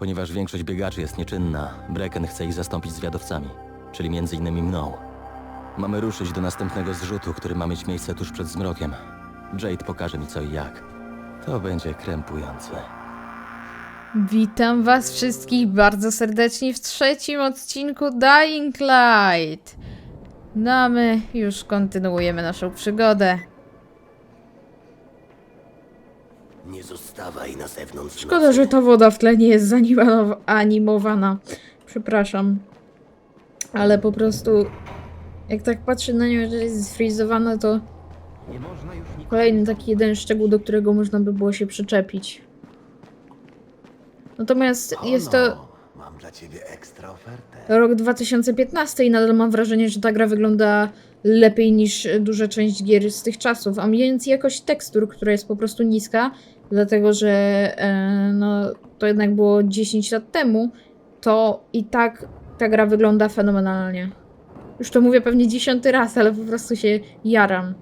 Ponieważ większość biegaczy jest nieczynna, Brecken chce ich zastąpić zwiadowcami, czyli między innymi mną. Mamy ruszyć do następnego zrzutu, który ma mieć miejsce tuż przed zmrokiem. Jade pokaże mi co i jak. To będzie krępujące. Witam was wszystkich bardzo serdecznie w trzecim odcinku Dying Light. No a my już kontynuujemy naszą przygodę. Nie zostawaj na zewnątrz. Szkoda, że ta woda w tle nie jest zanimowa- animowana. Przepraszam. Ale po prostu jak tak patrzę na nią, że jest zfrizowana, to kolejny taki jeden szczegół, do którego można by było się przyczepić. Natomiast jest to Ono, Mam dla ciebie ekstra ofertę. rok 2015 i nadal mam wrażenie, że ta gra wygląda lepiej niż duża część gier z tych czasów, a mając jakość tekstur, która jest po prostu niska, dlatego że e, no, to jednak było 10 lat temu, to i tak ta gra wygląda fenomenalnie. Już to mówię pewnie dziesiąty raz, ale po prostu się jaram.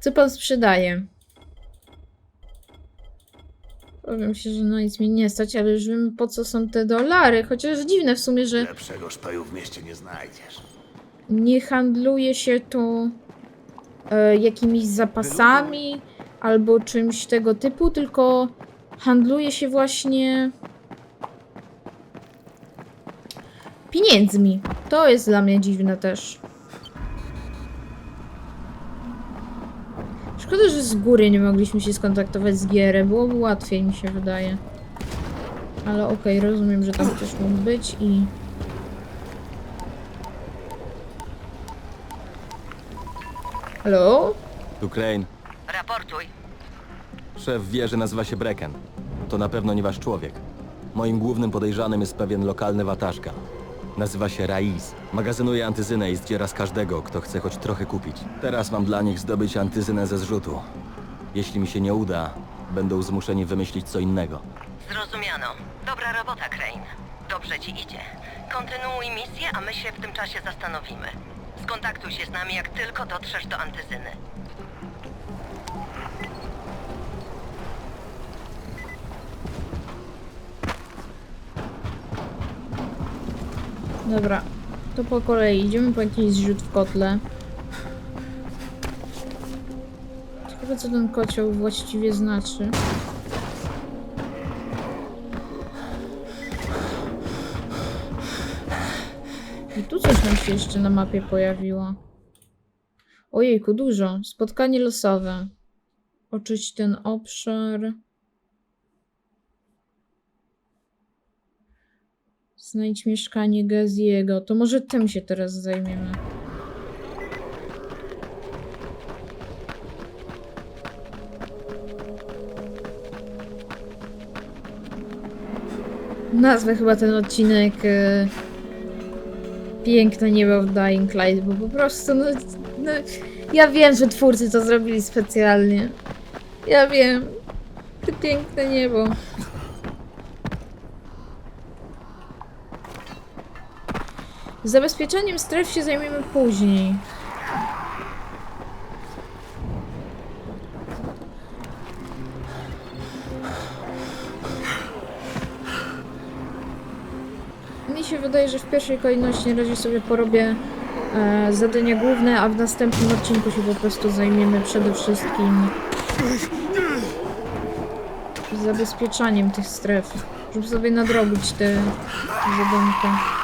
Co pan sprzedaje? Powiem się, że no nic mi nie stać, ale już wiem po co są te dolary. Chociaż dziwne w sumie, że Lepszego w mieście nie znajdziesz. Nie handluje się tu e, jakimiś zapasami albo czymś tego typu, tylko handluje się właśnie pieniędzmi. To jest dla mnie dziwne też. Szkoda, że z góry nie mogliśmy się skontaktować z Gierę. Byłoby łatwiej, mi się wydaje. Ale okej, rozumiem, że tam ktoś mógł być i... Halo? Tu Crane. Raportuj. Szef wie, że nazywa się Brecken. To na pewno nie wasz człowiek. Moim głównym podejrzanym jest pewien lokalny wataszka. Nazywa się Raiz. Magazynuje antyzynę i zdziera z każdego, kto chce choć trochę kupić. Teraz mam dla nich zdobyć antyzynę ze zrzutu. Jeśli mi się nie uda, będą zmuszeni wymyślić co innego. Zrozumiano. Dobra robota, Crane. Dobrze ci idzie. Kontynuuj misję, a my się w tym czasie zastanowimy. Skontaktuj się z nami, jak tylko dotrzesz do antyzyny. Dobra, to po kolei. Idziemy po jakiś zrzut w kotle. Ciekawe co ten kocioł właściwie znaczy. I tu coś nam się jeszcze na mapie pojawiło. Ojejku, dużo. Spotkanie losowe. Oczyść ten obszar. Znajdź mieszkanie Gaziego. To może tym się teraz zajmiemy. Nazwę chyba ten odcinek e, Piękne niebo w Dying Light, bo po prostu no, no, ja wiem, że twórcy to zrobili specjalnie. Ja wiem. Te piękne niebo. Zabezpieczeniem stref się zajmiemy później. Wydaje, że w pierwszej kolejności na razie sobie porobię e, zadania główne, a w następnym odcinku się po prostu zajmiemy przede wszystkim zabezpieczaniem tych stref, żeby sobie nadrobić te zadanka.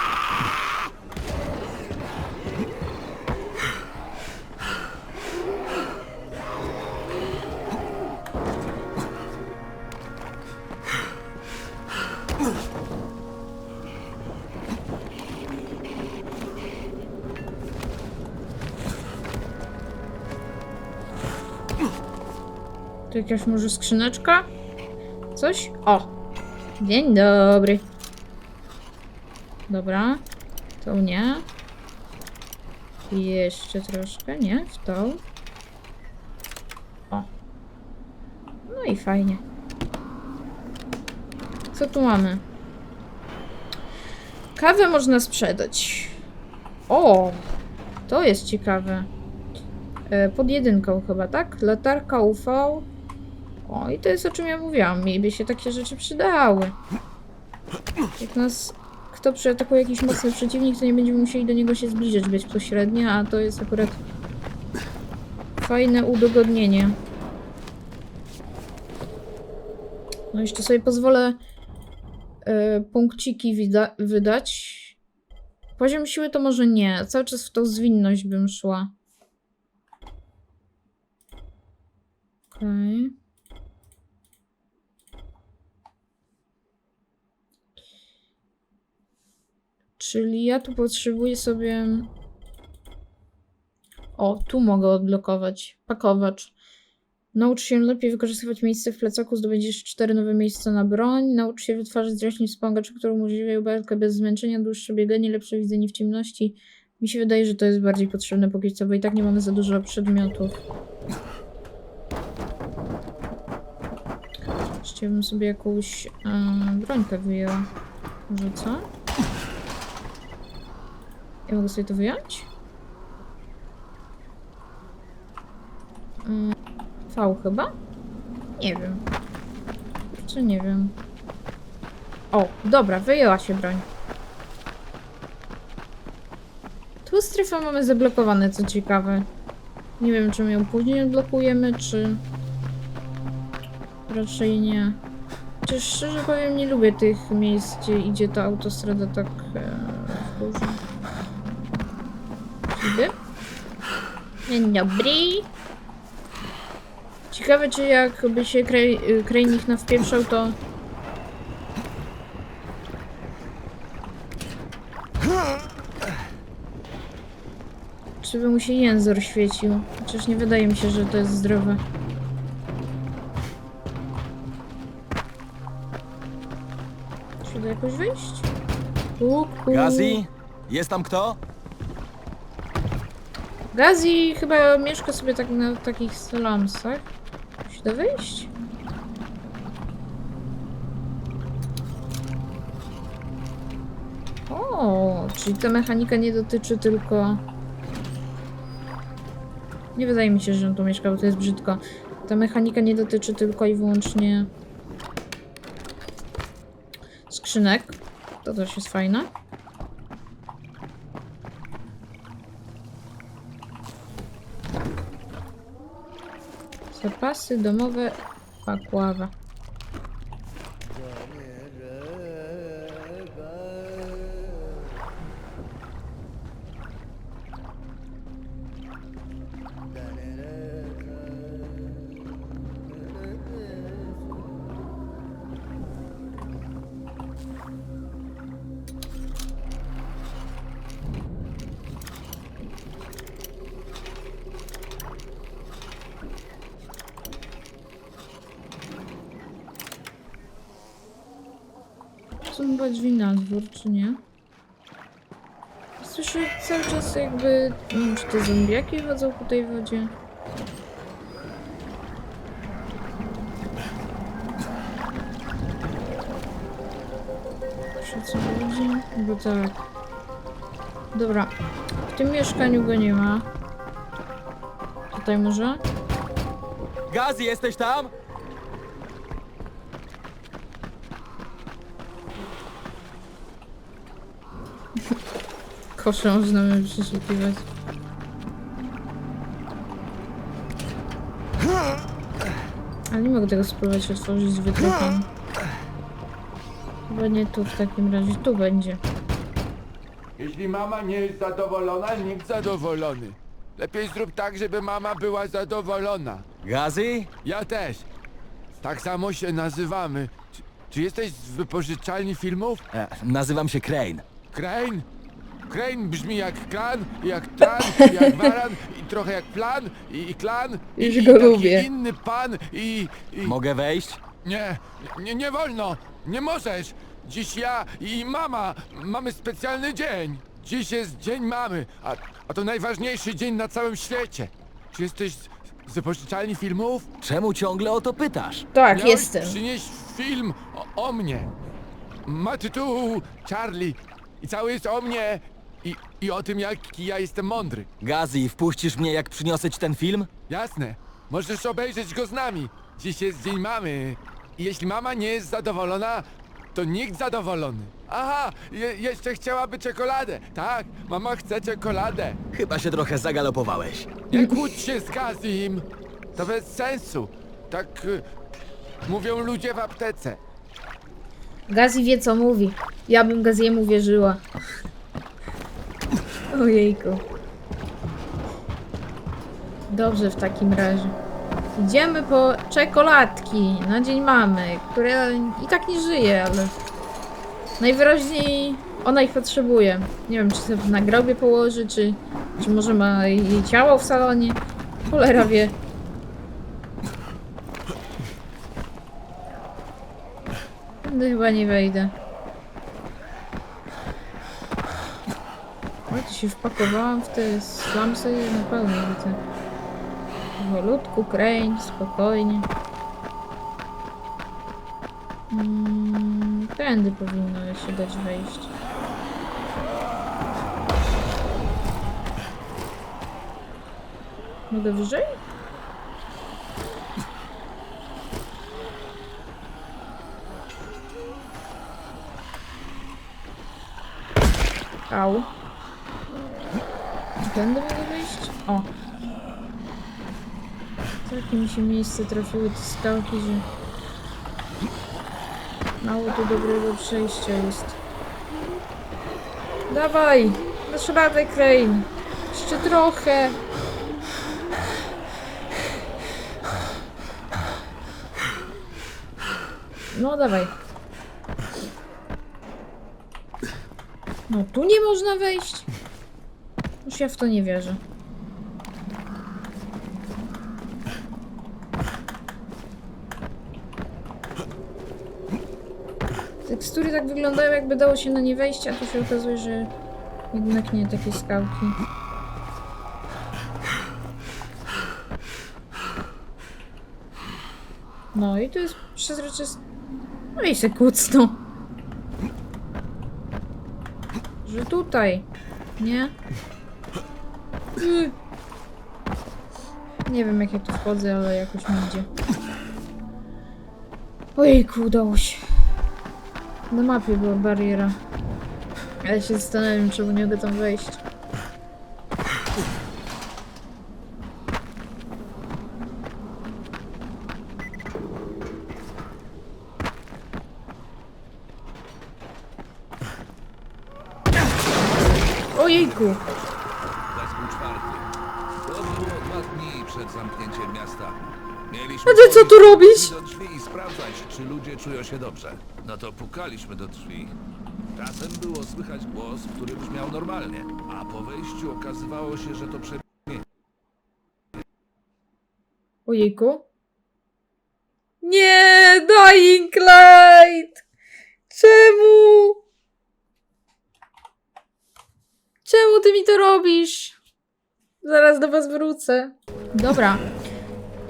Jakaś może skrzyneczka? Coś? O! Dzień dobry. Dobra. To nie. Jeszcze troszkę, nie? W tą. O. No i fajnie. Co tu mamy? Kawę można sprzedać. O! To jest ciekawe. E, Pod jedynką chyba, tak? Latarka UV. O, i to jest o czym ja mówiłam. Mi by się takie rzeczy przydały. Jak nas kto przyatakuje jakiś mocny przeciwnik, to nie będziemy musieli do niego się zbliżać bezpośrednio, a to jest akurat fajne udogodnienie. No jeszcze sobie pozwolę e, punkciki wydać. Poziom siły to może nie. Cały czas w tą zwinność bym szła. Okej. Czyli ja tu potrzebuję sobie. O, tu mogę odblokować. Pakowacz. Naucz się lepiej wykorzystywać miejsce w plecaku, zdobędziesz cztery nowe miejsca na broń. Naucz się wytwarzać zręcznie wspomagacze, które umożliwiają walkę bez zmęczenia, dłuższe bieganie, lepsze widzenie w ciemności. Mi się wydaje, że to jest bardziej potrzebne póki co, bo i tak nie mamy za dużo przedmiotów. Jeszcze bym sobie jakąś e, brońkę wyjęła. Może co? Ja mogę sobie to wyjąć? Mm, V chyba? Nie wiem. Czy nie wiem. O, dobra, wyjęła się broń. Tu strefę mamy zablokowane, co ciekawe. Nie wiem, czy my ją później odblokujemy, czy... Raczej nie. Chociaż szczerze powiem, nie lubię tych miejsc, gdzie idzie ta autostrada tak e, w górze. Idę? Dzień dobry. Ciekawe, czy jakby się krej, krajnik nawpieprzał, to... Czy by mu się język świecił? Chociaż nie wydaje mi się, że to jest zdrowe. Czy da jakoś wyjść? Gazi? Jest tam kto? Gazi chyba mieszka sobie tak na takich slumsach. Się da wyjść? O, czyli ta mechanika nie dotyczy tylko... Nie wydaje mi się, że on tu mieszka, bo to jest brzydko. Ta mechanika nie dotyczy tylko i wyłącznie skrzynek. To też jest fajne. Zapasy domowe Pakława. Chyba drzwi na dwór, czy nie? Słyszę cały czas jakby... Nie wiem, czy te zombiaki chodzą po tej wodzie. Czy co ludzi? Bo tak. Dobra. W tym mieszkaniu go nie ma. Tutaj może? Gazi, jesteś tam? Kosze można by przeszukiwać. Ale nie mogę tego spróbować otworzyć z wydrukiem. Chyba nie tu w takim razie. Tu będzie. Jeśli mama nie jest zadowolona, nikt zadowolony. Lepiej zrób tak, żeby mama była zadowolona. Gazi? Ja też. Tak samo się nazywamy. Czy, czy jesteś z wypożyczalni filmów? E, nazywam się Crane. Crane? Crane brzmi jak kran, jak tran, jak baran i trochę jak plan i, i klan i, Już i go taki lubię. inny pan i, i... Mogę wejść? Nie, nie, nie wolno, nie możesz. Dziś ja i mama mamy specjalny dzień. Dziś jest dzień mamy, a, a to najważniejszy dzień na całym świecie. Czy jesteś z, z wypożyczalni filmów? Czemu ciągle o to pytasz? Tak, Miałeś jestem. przynieść film o, o mnie. Ma tytuł Charlie i cały jest o mnie i, i o tym, jaki ja jestem mądry. Gazi, wpuścisz mnie jak przyniosę ci ten film? Jasne, możesz obejrzeć go z nami. Dziś jest dzień mamy. I jeśli mama nie jest zadowolona, to nikt zadowolony. Aha, je, jeszcze chciałaby czekoladę. Tak, mama chce czekoladę. Chyba się trochę zagalopowałeś. Nie kłóć się z Gazim. To bez sensu. Tak y, mówią ludzie w aptece. Gazi wie co mówi. Ja bym Gaziemu wierzyła. Ojejku. Dobrze w takim razie. Idziemy po czekoladki na dzień mamy, która i tak nie żyje, ale najwyraźniej ona ich potrzebuje. Nie wiem, czy sobie na grobie położy, czy, czy może ma jej ciało w salonie. Cholera wie. Tędy chyba nie wejdę. To się wpakowałam w te slamsy na pełno widzę. Powolutku, kręć, spokojnie. Mm, tędy powinno się dać wejść. Mogę wyżej? Au. Tędy mogę wyjść? O. Takie mi się miejsce trafiły te skałki, że... Mało tu dobrego przejścia jest. Dawaj! Dasz radę, Crane! Jeszcze trochę! No dawaj. No tu nie można wejść. Ja w to nie wierzę. Tekstury tak wyglądają, jakby dało się na nie wejść, a tu się okazuje, że jednak nie takie skałki. No i tu jest przezroczyste. No i se kucnął. Że tutaj. Nie? Nie wiem jak ja tu wchodzę, ale jakoś mi idzie. Ojejku, udało się. Na mapie była bariera. Ale się zastanawiam, czemu nie mogę tam wejść. Ojejku! Zamknięciem miasta. Mieliśmy co tu robisz? do drzwi i sprawdzać, czy ludzie czują się dobrze. No to pukaliśmy do drzwi. Czasem było słychać głos, który brzmiał normalnie, a po wejściu okazywało się, że to prze... Ojejku. Nie, Dying Light! Czemu? Czemu ty mi to robisz? Zaraz do was wrócę. Dobra.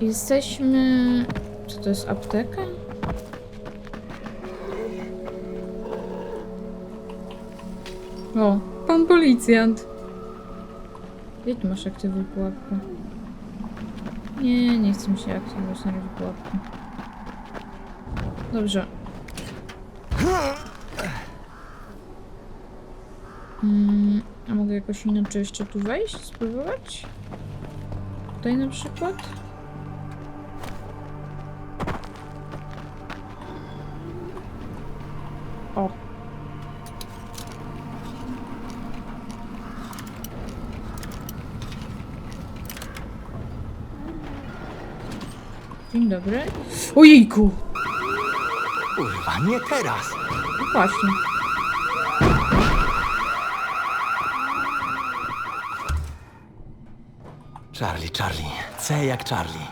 Jesteśmy... Co to jest apteka? O, pan policjant. Gdzie masz aktywuj pułapkę? Nie, nie chcę mi się aktywować na razie pułapki. Dobrze. Mm, a mogę jakoś inaczej jeszcze tu wejść? Spróbować? Tutaj na przykład? O. Dzień dobry. Ojejku! Kurwa, nie teraz! No Właśnie. Charlie, Charlie. C jak Charlie.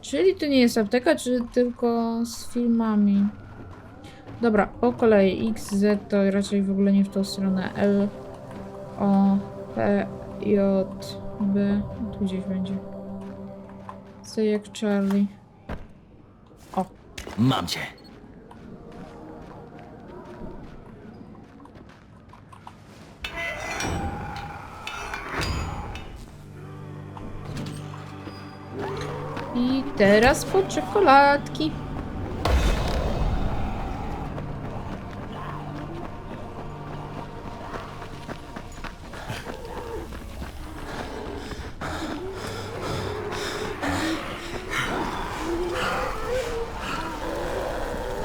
Czyli to nie jest apteka, czy tylko z filmami? Dobra, po kolei X, Z to raczej w ogóle nie w tą stronę. L, O, P, J, B. Tu gdzieś będzie. C jak Charlie. O, Mam cię. I teraz po czekoladki.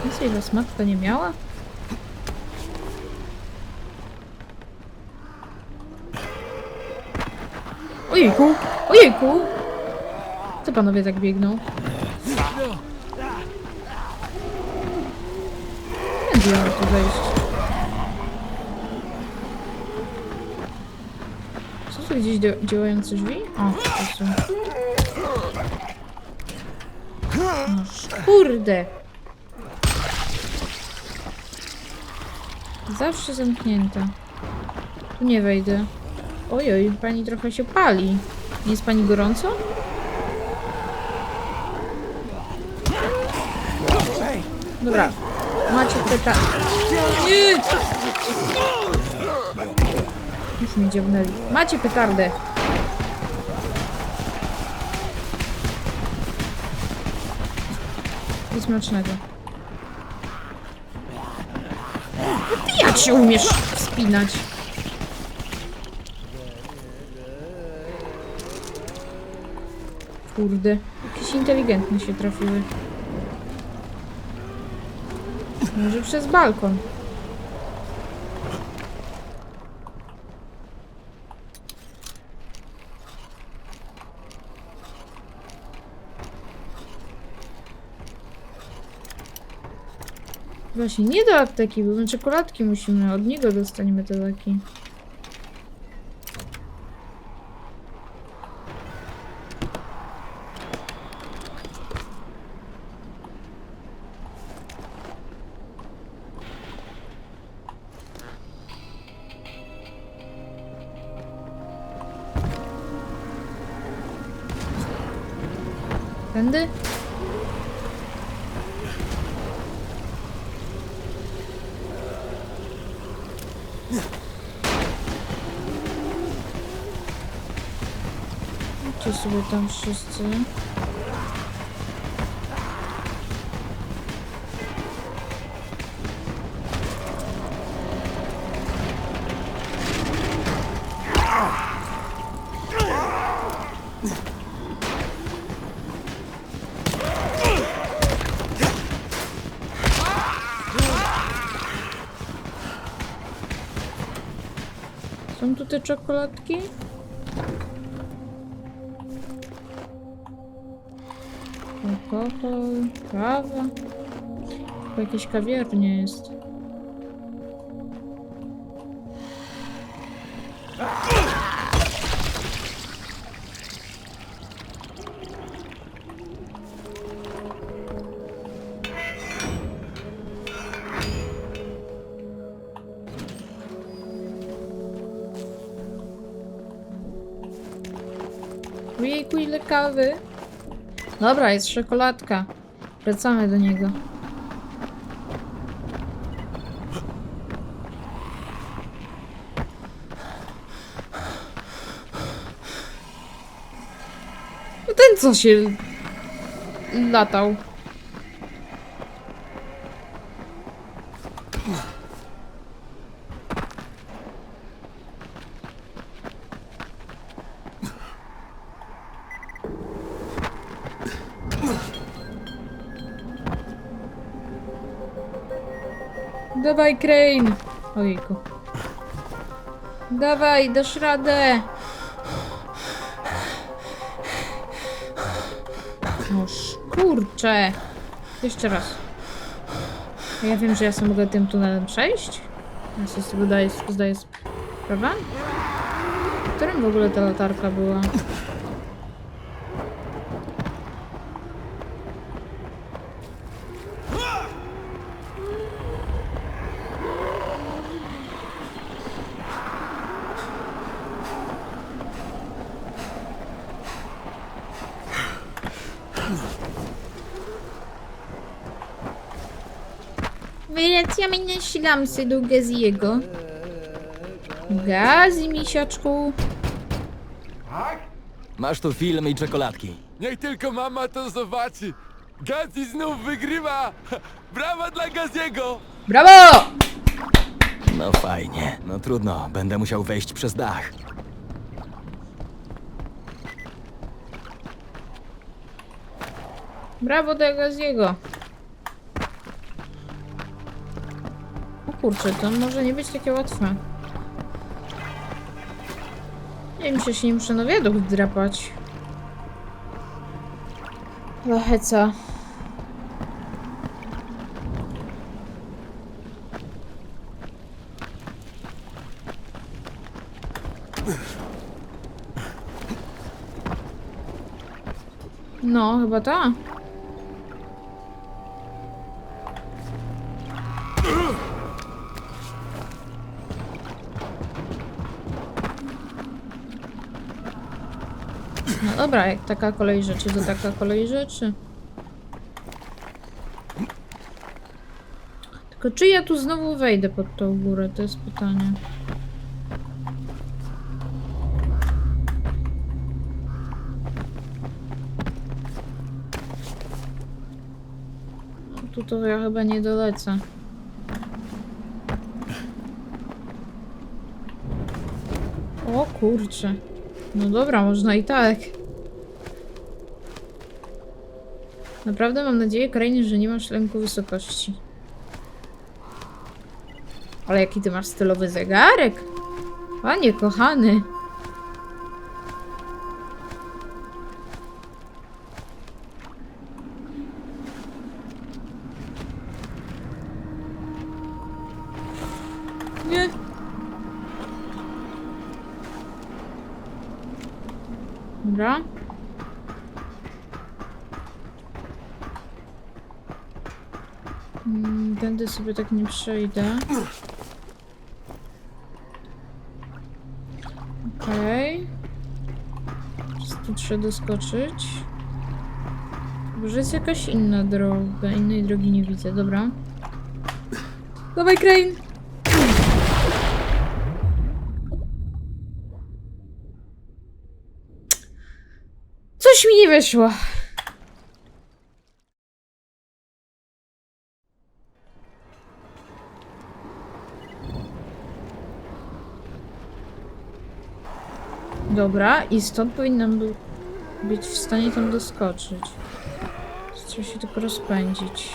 Więcej was matka nie miała? Ojejku! Ojejku! Co panowie tak biegną? Będzie miał tu wejść. Co tu gdzieś dzia- działające drzwi? O, to są. No, kurde! Zawsze zamknięta. Tu nie wejdę. Ojoj, pani trochę się pali. Jest pani gorąco? Dobra, macie pyta... Nie! Już mnie dziabnęli. Macie petardę. I smacznego. A ty jak się umiesz wspinać? Kurde, jakieś inteligentne się trafiły. Może przez balkon. Właśnie, nie do apteki, bo czekoladki musimy, od niego dostaniemy te leki. Tędy? Idźcie sobie tam wszyscy. Są tu te czekoladki? Alkohol, kawa. To jakieś kawiarnie jest. Dobra, jest czekoladka. Wracamy do niego. No ten co się latał. Dawaj, Crane! Dawaj, dasz radę! No kurcze! Jeszcze raz. Ja wiem, że ja sobie mogę tym tunelem przejść? Ja sobie z tego daję, zdaję sprawę? Którym w ogóle ta latarka była? Na ślamsy do Gaziego. Gazi, misiaczku. Masz tu film i czekoladki. Niech tylko mama to zobaczy. Gazi znów wygrywa! Brawa dla Gaziego! Brawo! No fajnie. No trudno, będę musiał wejść przez dach. Brawo dla Gaziego. Kurczę, to może nie być takie łatwe. Nie wiem, czy się nie muszę na wiadukt drapać. Dla heca. No, chyba ta. Dobra, jak taka kolej rzeczy, to taka kolej rzeczy. Tylko czy ja tu znowu wejdę pod tą górę? To jest pytanie. No, tu to ja chyba nie dolecę. O kurczę. No dobra, można i tak. Naprawdę mam nadzieję, Krainie, że nie masz lęku wysokości. Ale jaki ty masz stylowy zegarek? Panie kochany. Sobie tak nie przejdę. Okej. Okay. Tu trzeba doskoczyć. Może jest jakaś inna droga. Innej drogi nie widzę, dobra. Dawaj, Crane! Coś mi nie wyszło. Dobra, i stąd powinnam być w stanie tam doskoczyć. Trzeba się tylko rozpędzić.